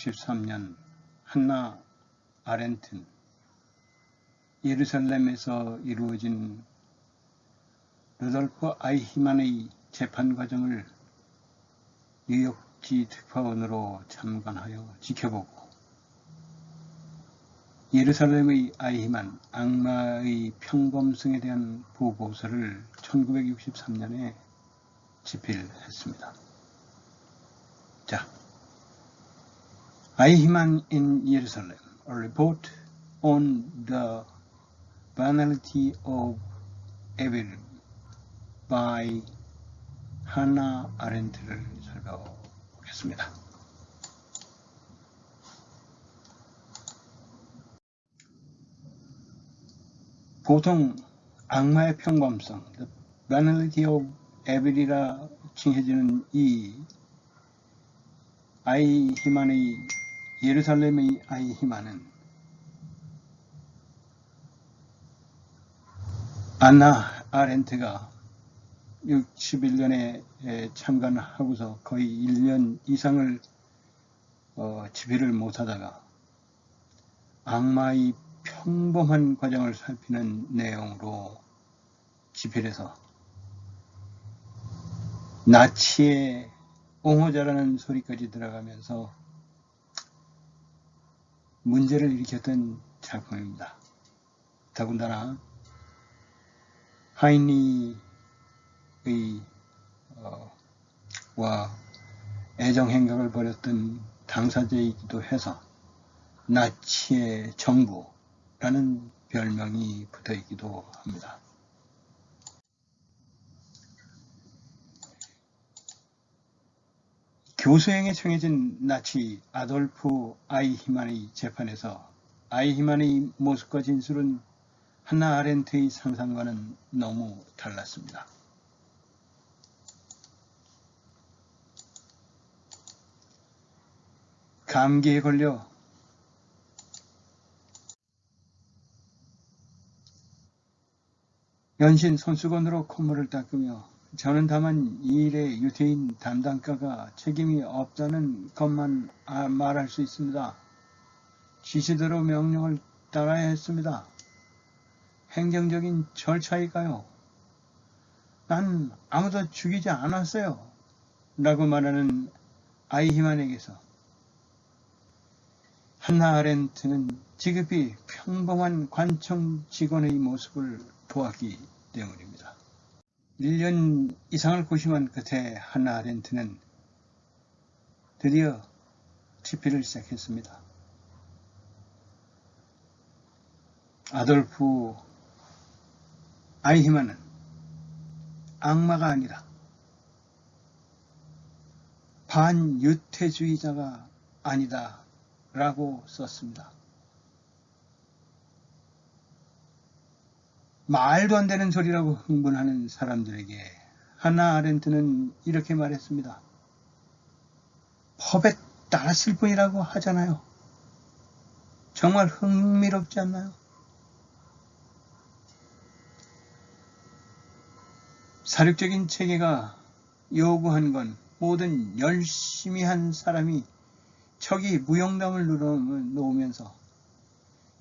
1963년 한나 아렌튼 예루살렘에서 이루어진 루돌프 아이히만의 재판 과정을 뉴욕지 특파원으로 참관하여 지켜보고 예루살렘의 아이히만 악마의 평범성에 대한 보고서를 1963년에 집필했습니다. 자, 아이히만 in Jerusalem, a report on the banality of evil by 하나 아렌트를 살펴보겠습니다. 보통 악마의 평범성, the banality of evil이라 칭해지는 이 아이히만의 예루살렘의 아이히만은 안나 아렌트가 61년에 참관하고서 거의 1년 이상을 어, 집회를 못하다가 악마의 평범한 과정을 살피는 내용으로 집필해서 나치의 옹호자라는 소리까지 들어가면서 문제를 일으켰던 작품입니다. 더군다나 하이니의 어, 와 애정 행각을 벌였던 당사자이기도 해서 나치의 정부라는 별명이 붙어 있기도 합니다. 교수행에 청해진 나치 아돌프 아이히만의 재판에서 아이히만의 모습과 진술은 한나 아렌트의 상상과는 너무 달랐습니다. 감기에 걸려 연신 손수건으로 콧물을 닦으며 저는 다만 이 일의 유태인 담당가가 책임이 없다는 것만 아- 말할 수 있습니다. 지시대로 명령을 따라야 했습니다. 행정적인 절차이가요. 난 아무도 죽이지 않았어요. 라고 말하는 아이히만에게서 한나 아렌트는 지급이 평범한 관청 직원의 모습을 보았기 때문입니다. 1년 이상을 고심한 끝에 한나 아렌트는 드디어 집필을 시작했습니다. 아돌프 아이히만은 악마가 아니라 반유태주의자가 아니다 라고 썼습니다. 말도 안 되는 소리라고 흥분하는 사람들에게 하나 아렌트는 이렇게 말했습니다. 법에 따랐을 뿐이라고 하잖아요. 정말 흥미롭지 않나요? 사륙적인 체계가 요구한 건 모든 열심히 한 사람이 척이 무용담을 놓으면서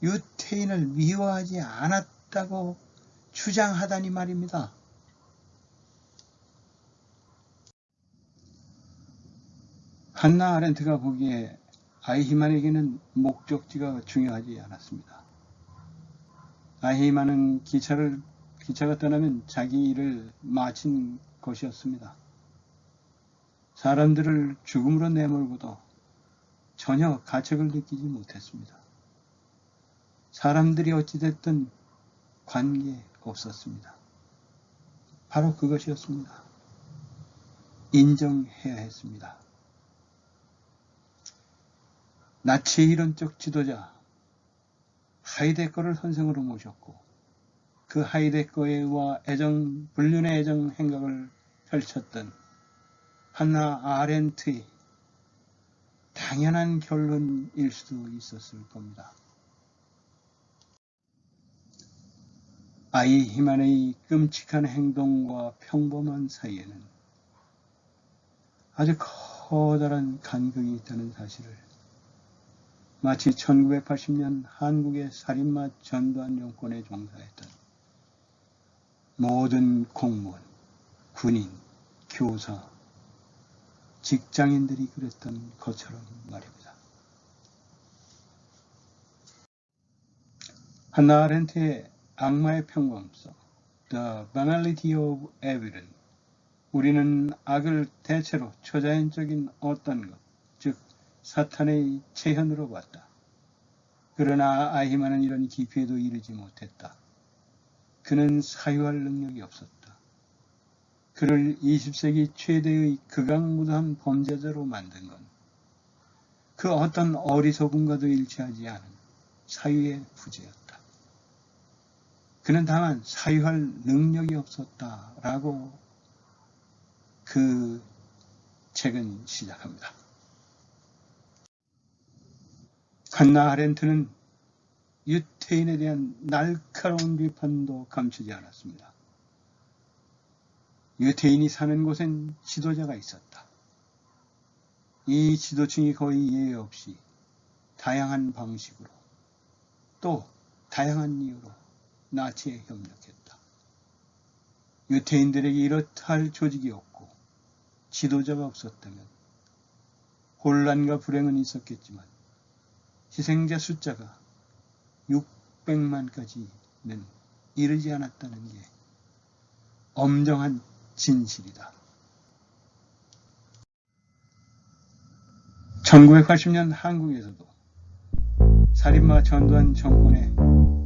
유태인을 미워하지 않았다고 주장하다니 말입니다. 한나 아렌트가 보기에 아이히만에게는 목적지가 중요하지 않았습니다. 아이히만은 기차를 기차가 떠나면 자기 일을 마친 것이었습니다. 사람들을 죽음으로 내몰고도 전혀 가책을 느끼지 못했습니다. 사람들이 어찌됐든 관계 없었습니다. 바로 그것이었습니다. 인정해야 했습니다. 나치 이론적 지도자 하이데거를 선생으로 모셨고 그 하이데거와 애정 불륜의 애정 행각을 펼쳤던 한나 아렌트의 당연한 결론일 수도 있었을 겁니다. 아이 희만의 끔찍한 행동과 평범한 사이에는 아주 커다란 간극이 있다는 사실을 마치 1980년 한국의 살인마 전두환 정권에 종사했던 모든 공무원, 군인, 교사, 직장인들이 그랬던 것처럼 말입니다. 한나 아렌트의 악마의 평범성, The Banality of Evil은 우리는 악을 대체로 초자연적인 어떤 것, 즉 사탄의 체현으로 봤다. 그러나 아히만은 이런 깊이에도 이르지 못했다. 그는 사유할 능력이 없었다. 그를 20세기 최대의 극악무도한 범죄자로 만든 건 그 어떤 어리석음과도 일치하지 않은 사유의 부재였다. 그는 다만 사유할 능력이 없었다라고 그 책은 시작합니다. 한나 아렌트는 유태인에 대한 날카로운 비판도 감추지 않았습니다. 유태인이 사는 곳엔 지도자가 있었다. 이 지도층이 거의 예외 없이 다양한 방식으로 또 다양한 이유로 나치에 협력했다. 유태인들에게 이렇다 할 조직이 없고 지도자가 없었다면 혼란과 불행은 있었겠지만 희생자 숫자가 600만까지는 이르지 않았다는 게 엄정한 진실이다. 1980년 한국에서도 살인마 전두환 정권의